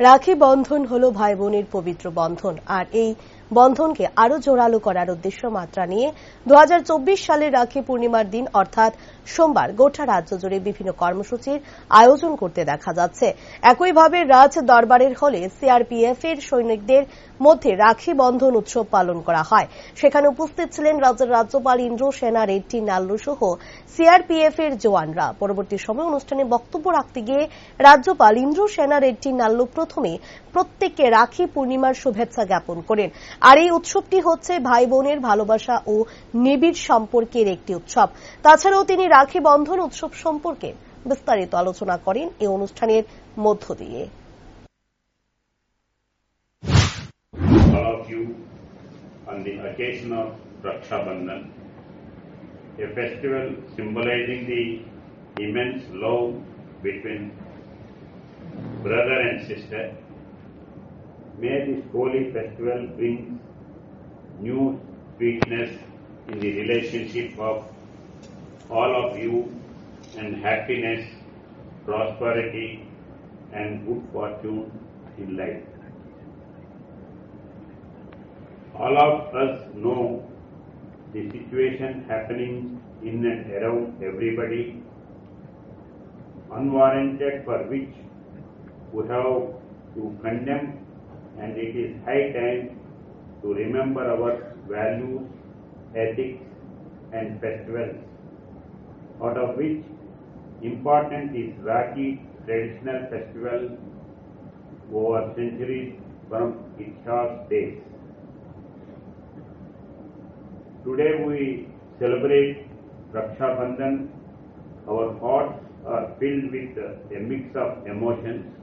রাখি বন্ধন হলো ভাই বোনের পবিত্র বন্ধন। আর এই বন্ধনকে আরও জোরালো করার উদ্দেশ্য মাত্রা নিয়ে দু সালের রাখি পূর্ণিমার দিন অর্থাৎ সোমবার গোটা রাজ্য জুড়ে বিভিন্ন কর্মসূচির আয়োজন করতে দেখা যাচ্ছে। একইভাবে রাজ দরবারের হলে সিআরপিএফ এর সৈনিকদের মধ্যে রাখি বন্ধন উৎসব পালন করা হয়। সেখানে উপস্থিত ছিলেন রাজ্যের রাজ্যপাল ইন্দ্র সেনা, রেড্ডি, নাল্লু সহ সিআরপিএফ এর জওয়ানরা। পরবর্তী সময় অনুষ্ঠানে বক্তব্য রাখতে গিয়ে রাজ্যপাল ইন্দ্র সেনা, রেড্ডি, নাল্লু প্রথমে প্রত্যেককে রাখি পূর্ণিমার শুভেচ্ছা জ্ঞাপন করেন। আর এই উৎসবটি হচ্ছে ভাই বোনের ভালোবাসা ও নিবিড় সম্পর্কের একটি উৎসব তাছাড়াও তিনি রাখি বন্ধন উৎসব সম্পর্কে বিস্তারিত আলোচনা করেন এই অনুষ্ঠানের মধ্য দিয়ে on the occasion of Raksha Bandhan, a festival symbolizing the immense love between brother and sister. May this holy festival bring new sweetness in the relationship of all of you and happiness, prosperity and good fortune in life. All of us know the situation happening in and around everybody, unwarranted for which we have to condemn and it is high time to remember our values, ethics and festivals, out of which important is Rakhi traditional festival over centuries from its Iksha's days. Today we celebrate Raksha Bandhan. Our hearts are filled with a mix of emotions